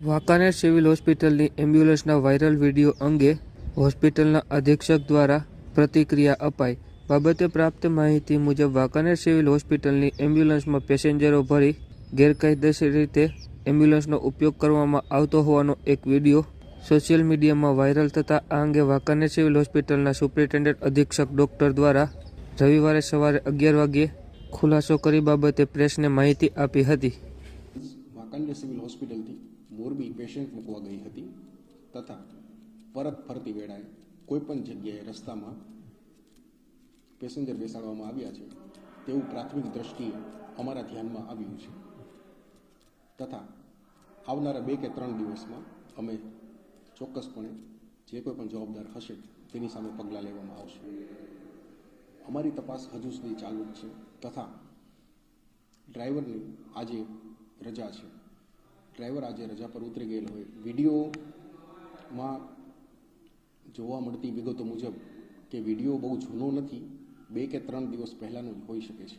Wankaner civil હોસ્પિટલની એમ્બ્યુલન્સના viral video અંગે હોસ્પિટલના અધિક્ષક દ્વારા પ્રતિક્રિયા અપાઈ. બાબતે પ્રાપ્ત માહિતી મુજબ વાંકાનેર સિવિલ હોસ્પિટલની એમ્બ્યુલન્સમાં પેસેન્જરો ભરી ગેરકાયદેસર રીતે એમ્બ્યુલન્સનો ઉપયોગ કરવામાં આવતો હોવાનો એક વીડિયો સોશિયલ મીડિયામાં વાયરલ થતા આ અંગે વાંકાનેર સિવિલ હોસ્પિટલના સુપ્રિન્ટેન્ડન્ટ અધિક્ષક ડોક્ટર દ્વારા રવિવારે સવારે અગિયાર વાગ્યે ખુલાસો કરી બાબતે પ્રેસને માહિતી આપી હતી. વાંકાનેર સિવિલ હોસ્પિટલથી મોરબી પેશન્ટ મૂકવા ગઈ હતી તથા પરત ફરતી વેળાએ કોઈપણ જગ્યાએ રસ્તામાં પેસેન્જર બેસાડવામાં આવ્યા છે તેવું પ્રાથમિક દ્રષ્ટિએ અમારા ધ્યાનમાં આવ્યું છે. તથા આવનારા બે કે ત્રણ દિવસમાં અમે ચોક્કસપણે જે કોઈ પણ જવાબદાર હશે તેની સામે પગલાં લેવામાં આવશે. અમારી તપાસ હજુ સુધી ચાલુ છે તથા ડ્રાઈવરની આજે રજા છે. ડ્રાઈવર આજે રજા પર ઉતરી ગયેલો હોય. વિડીયોમાં જોવા મળતી વિગતો મુજબ કે વીડિયો બહુ જૂનો નથી, બે કે ત્રણ દિવસ પહેલાંનો જ હોઈ શકે છે.